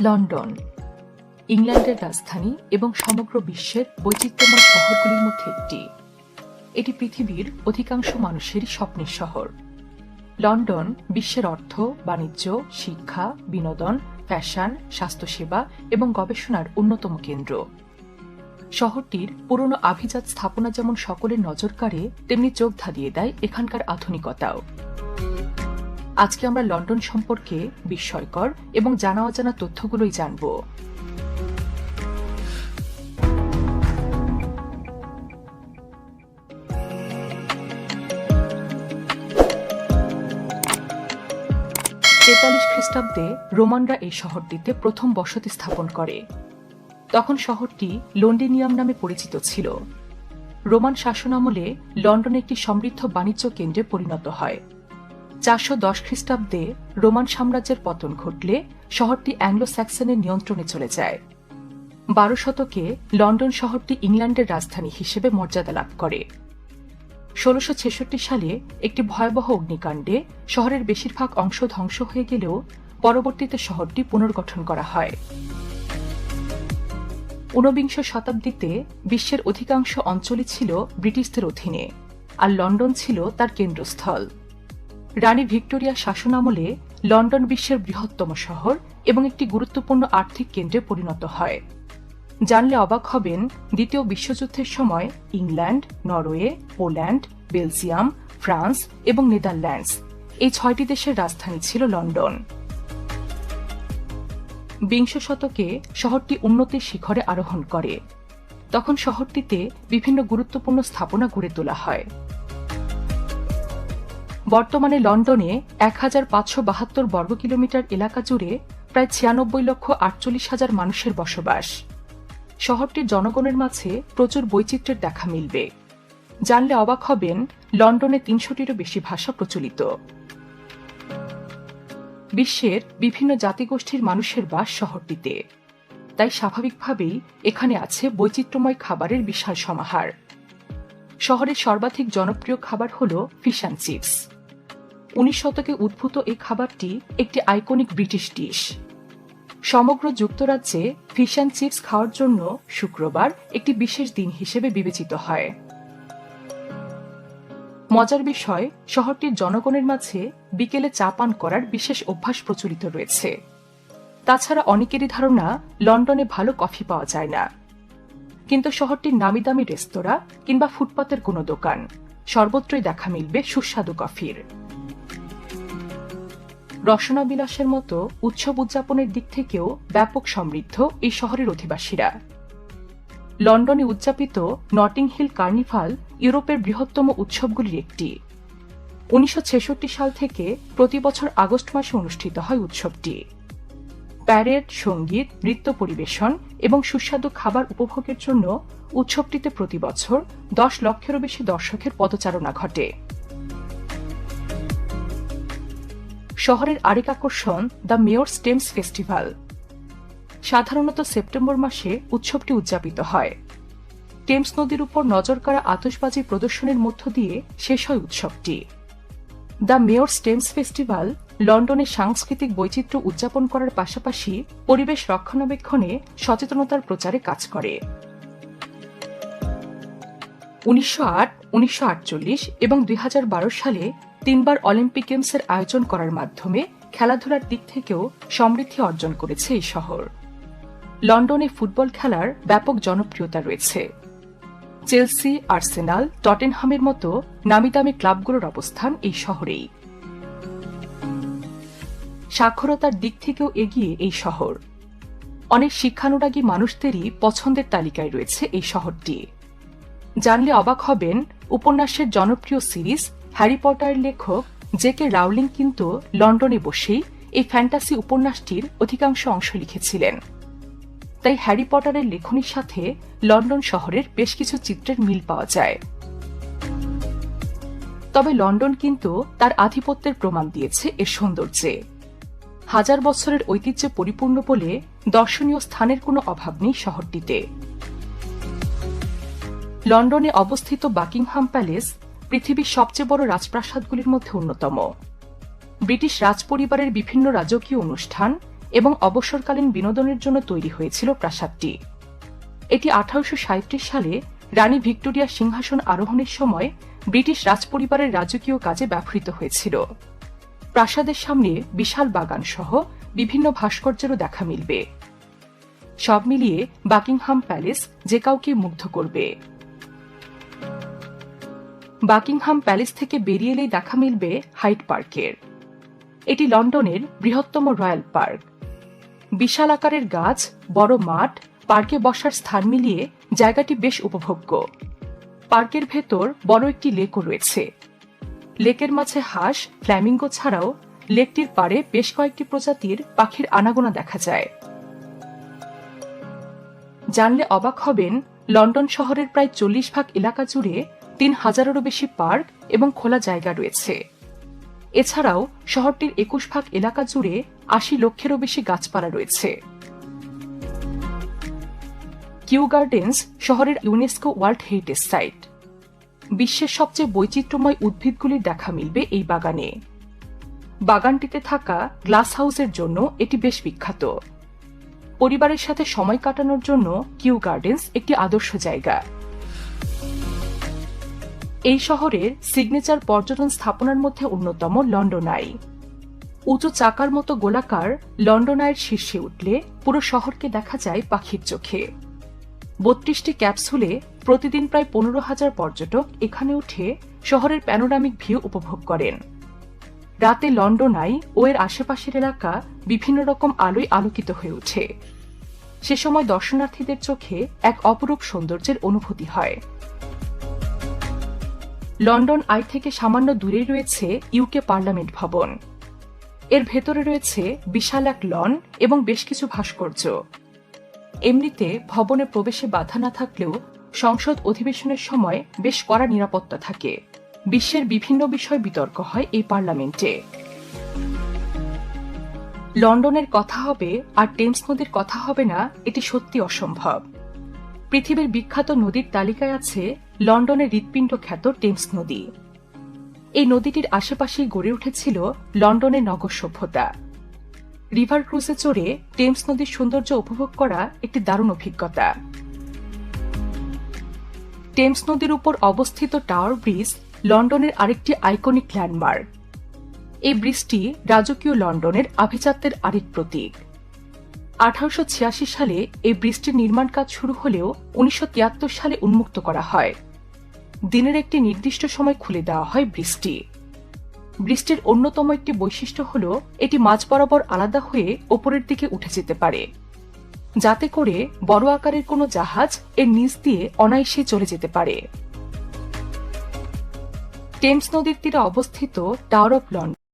London, ইংল্যান্ডের রাজধানী এবং সমগ্র বিশ্বের বৈচিত্র্যময় শহরগুলির মধ্যে একটি। এটি পৃথিবীর অধিকাংশ মানুষেরই স্বপ্নের শহর। লন্ডন বিশ্বের অর্থ, বাণিজ্য, শিক্ষা, বিনোদন, ফ্যাশন, স্বাস্থ্যসেবা এবং গবেষণার অন্যতম কেন্দ্র। শহরটির পুরনো আভিজাত স্থাপনা যেমন সকলের নজর কাড়ে, তেমনি চোখ ধাঁধিয়ে দেয় এখানকার আধুনিকতাও। আজকে আমরা লন্ডন সম্পর্কে বিস্ময়কর এবং জানা অজানা তথ্যগুলোই জানব। তেতাল্লিশ খ্রিস্টাব্দে রোমানরা এই শহরটিতে প্রথম বসতি স্থাপন করে। তখন শহরটি লন্ডেনিয়াম নামে পরিচিত ছিল। রোমান শাসনামলে লন্ডন একটি সমৃদ্ধ বাণিজ্য কেন্দ্রে পরিণত হয়। চারশো দশ খ্রিস্টাব্দে রোমান সাম্রাজ্যের পতন ঘটলে শহরটি অ্যাংলো স্যাক্সনের নিয়ন্ত্রণে চলে যায়। বারো শতকে লন্ডন শহরটি ইংল্যান্ডের রাজধানী হিসেবে মর্যাদা লাভ করে। ষোলশো ছেষট্টি সালে একটি ভয়াবহ অগ্নিকাণ্ডে শহরের বেশিরভাগ অংশ ধ্বংস হয়ে গেলেও পরবর্তীতে শহরটি পুনর্গঠন করা হয়। ঊনবিংশ শতাব্দীতে বিশ্বের অধিকাংশ অঞ্চলই ছিল ব্রিটিশদের অধীনে, আর লন্ডন ছিল তার কেন্দ্রস্থল। রানী ভিক্টোরিয়া শাসনামলে লন্ডন বিশ্বের বৃহত্তম শহর এবং একটি গুরুত্বপূর্ণ আর্থিক কেন্দ্রে পরিণত হয়। জানলে অবাক হবেন দ্বিতীয় বিশ্বযুদ্ধের সময় England, Norway, Poland, Belgium, France এবং নেদারল্যান্ডস। এই ছয়টি দেশের রাজধানী ছিল লন্ডন। বিংশ শতকে শহরটি উন্নতির শিখরে আরোহণ করে। তখন শহরটিতে বিভিন্ন গুরুত্বপূর্ণ স্থাপনা গড়ে তোলা হয়। বর্তমানে লন্ডনে এক হাজার পাঁচশো বাহাত্তর বর্গ কিলোমিটার এলাকা জুড়ে প্রায় ছিয়ানব্বই লক্ষ আটচল্লিশ হাজার মানুষের বসবাস। শহরটির জনগণের মাঝে প্রচুর বৈচিত্র্যের দেখা মিলবে। জানলে অবাক হবেন, লন্ডনে তিনশোটিরও বেশি ভাষা প্রচলিত। বিশ্বের বিভিন্ন জাতিগোষ্ঠীর মানুষের বাস শহরটিতে। তাই স্বাভাবিকভাবেই এখানে আছে বৈচিত্র্যময় খাবারের বিশাল সমাহার। শহরের সর্বাধিক জনপ্রিয় খাবার হল ফিশ অ্যান্ড চিপস উনিশ শতকে উদ্ভূত এই খাবারটি একটি আইকনিক ব্রিটিশ ডিশ। সমগ্র যুক্তরাজ্যে ফিশ অ্যান্ড চিপস খাওয়ার জন্য শুক্রবার একটি বিশেষ দিন হিসেবে বিবেচিত হয়। মজার বিষয়, শহরটির জনগণের মাঝে বিকেলে চা পান করার বিশেষ অভ্যাস প্রচলিত রয়েছে। তাছাড়া অনেকেরই ধারণা, লন্ডনে ভালো কফি পাওয়া যায় না। কিন্তু শহরটির নামি দামি রেস্তোরাঁ কিংবা ফুটপাতের কোনো দোকান, সর্বত্রই দেখা মিলবে সুস্বাদু কফির। রসনা বিলাসের মতো উৎসব উদযাপনের দিক থেকেও ব্যাপক সমৃদ্ধ এই শহরের অধিবাসীরা। লন্ডনে উদযাপিত নটিং হিল কার্নিভাল ইউরোপের বৃহত্তম উৎসবগুলির একটি। উনিশশো ছেষট্টি সাল থেকে প্রতি বছর আগস্ট মাসে অনুষ্ঠিত হয় উৎসবটি। প্যারেড, সংগীত, নৃত্য পরিবেশন এবং সুস্বাদু খাবার উপভোগের জন্য উৎসবটিতে প্রতি বছর দশ লক্ষেরও বেশি দর্শকের পদচারণা ঘটে। শহরের আরেক আকর্ষণ, দ্য মেয়র স্টেমস ফেস্টিভ্যাল সাধারণত সেপ্টেম্বর মাসে উৎসবটি উদযাপিত হয়। টেমস নদীর উপর নজর কাড়া আতসবাজি প্রদর্শনের মধ্য দিয়ে শেষ হয় উৎসবটি। দ্য মেয়র স্টেমস ফেস্টিভ্যাল লন্ডনের সাংস্কৃতিক বৈচিত্র্য উদযাপন করার পাশাপাশি পরিবেশ রক্ষণাবেক্ষণে সচেতনতার প্রচারে কাজ করে। উনিশশো আট, উনিশশো এবং দুই হাজার বারো সালে তিনবার অলিম্পিক গেমসের আয়োজন করার মাধ্যমে খেলাধুলার দিক থেকেও সমৃদ্ধি অর্জন করেছে এই শহর। লন্ডনে ফুটবল খেলার ব্যাপক জনপ্রিয়তা রয়েছে। চেলসি, আর্সেনাল, টটেনহামের মতো নামিদামি ক্লাবগুলোর অবস্থান এই শহরেই। সাক্ষরতার দিক থেকেও এগিয়ে এই শহর। অনেক শিক্ষানুরাগী মানুষদেরই পছন্দের তালিকায় রয়েছে এই শহরটি। জানলে অবাক হবেন উপন্যাসের জনপ্রিয় সিরিজ হ্যারি পটারের লেখক জে কে রাউলিং কিন্তু লন্ডনে বসেই এই ফ্যান্টাসি উপন্যাসটির অধিকাংশ অংশ লিখেছিলেন। তাই হ্যারি পটারের লেখনীর সাথে লন্ডন শহরের বেশ কিছু চিত্রের মিল পাওয়া যায়। তবে লন্ডন কিন্তু তার আধিপত্যের প্রমাণ দিয়েছে এর সৌন্দর্যে। হাজার বছরের ঐতিহ্যে পরিপূর্ণ বলে দর্শনীয় স্থানের কোনো অভাব নেই শহরটিতে। লন্ডনে অবস্থিত বাকিংহাম প্যালেস পৃথিবীর সবচেয়ে বড় রাজপ্রাসাদগুলির মধ্যে অন্যতম। ব্রিটিশ রাজপরিবারের বিভিন্ন রাজকীয় অনুষ্ঠান এবং অবসরকালীন বিনোদনের জন্য তৈরি হয়েছিল প্রাসাদটি। এটি আঠারোশো সাঁইত্রিশ সালে রানী ভিক্টোরিয়া সিংহাসন আরোহণের সময় ব্রিটিশ রাজপরিবারের রাজকীয় কাজে ব্যবহৃত হয়েছিল। প্রাসাদের সামনে বিশাল বাগান সহ বিভিন্ন ভাস্কর্যেরও দেখা মিলবে। সব মিলিয়ে বাকিংহাম প্যালেস যে কাউকে মুগ্ধ করবে। বাকিংহাম প্যালেস থেকে বেরিয়ে এলেই দেখা মিলবে হাইট পার্কের। এটি লন্ডনের বৃহত্তম রয়্যাল পার্ক। বিশাল আকারের গাছ, বড় মাঠ, পার্কে বসার স্থান মিলিয়ে জায়গাটি বেশ উপভোগ্য। পার্কের ভেতর বড় একটি লেকও রয়েছে। লেকের মাঝে হাঁস, ফ্ল্যামিঙ্গো ছাড়াও লেকটির পাড়ে বেশ কয়েকটি প্রজাতির পাখির আনাগোনা দেখা যায়। জানলে অবাক হবেন, লন্ডন শহরের প্রায় চল্লিশ ভাগ এলাকা জুড়ে তিন হাজারেরও বেশি পার্ক এবং খোলা জায়গা রয়েছে। এছাড়াও শহরটির একুশ ভাগ এলাকা জুড়ে আশি লক্ষেরও বেশি গাছপালা রয়েছে। কিউ গার্ডেন্স শহরের ইউনেস্কো ওয়ার্ল্ড হেরিটেজ সাইট। বিশ্বের সবচেয়ে বৈচিত্র্যময় উদ্ভিদগুলির দেখা মিলবে এই বাগানে। বাগানটিতে থাকা গ্লাস হাউসের জন্য এটি বেশ বিখ্যাত। পরিবারের সাথে সময় কাটানোর জন্য কিউ গার্ডেন্স একটি আদর্শ জায়গা। এই শহরের সিগনেচার পর্যটন স্থাপনার মধ্যে অন্যতম লন্ডন আই। উঁচু চাকার মতো গোলাকার লন্ডন আয়ের শীর্ষে উঠলে পুরো শহরকে দেখা যায় পাখির চোখে। বত্রিশটি ক্যাপসুলে প্রতিদিন প্রায় পনেরো হাজার পর্যটক এখানে উঠে শহরের প্যানোরামিক ভিউ উপভোগ করেন। রাতে লন্ডন আই ও এর আশেপাশের এলাকা বিভিন্ন রকম আলোয় আলোকিত হয়ে ওঠে। সে সময় দর্শনার্থীদের চোখে এক অপরূপ সৌন্দর্যের অনুভূতি হয়। লন্ডন আই থেকে সামান্য দূরে রয়েছে ইউকে পার্লামেন্ট ভবন। এর ভেতরে রয়েছে বিশাল এক লন এবং বেশ কিছু ভাস্কর্য। এমনিতে ভবনে প্রবেশে বাধা না থাকলেও সংসদ অধিবেশনের সময় বেশ কড়া নিরাপত্তা থাকে। বিশ্বের বিভিন্ন বিষয় বিতর্ক হয় এই পার্লামেন্টে। লন্ডনের কথা হবে আর টেমস নদীর কথা হবে না, এটি সত্যি অসম্ভব। পৃথিবীর বিখ্যাত নদীর তালিকায় আছে লন্ডনের হৃৎপিণ্ড খ্যাত টেমস নদী। এই নদীটির আশেপাশেই গড়ে উঠেছিল লন্ডনের নগর সভ্যতা। রিভার ক্রুজে চড়ে টেমস নদীর সৌন্দর্য উপভোগ করা একটি দারুণ অভিজ্ঞতা। টেমস নদীর উপর অবস্থিত টাওয়ার ব্রিজ লন্ডনের আরেকটি আইকনিক ল্যান্ডমার্ক। এই ব্রিজটি রাজকীয় লন্ডনের আভিজাত্যের আরেক প্রতীক। আঠারোশো ছিয়াশি সালে এই ব্রিজটির নির্মাণ কাজ শুরু হলেও উনিশশো তিয়াত্তর সালে উন্মুক্ত করা হয়। দিনের একটি নির্দিষ্ট সময় খুলে দেওয়া হয় বৃষ্টি। বৃষ্টির অন্যতম একটি বৈশিষ্ট্য হল, এটি মাঝ বরাবর আলাদা হয়ে ওপরের দিকে উঠে যেতে পারে। যাতে করে বড় আকারের কোনো জাহাজ এর নিচ দিয়ে অনায়াসে চলে যেতে পারে। টেমস নদীর তীরে অবস্থিত টাওয়ার অফ লন্ডন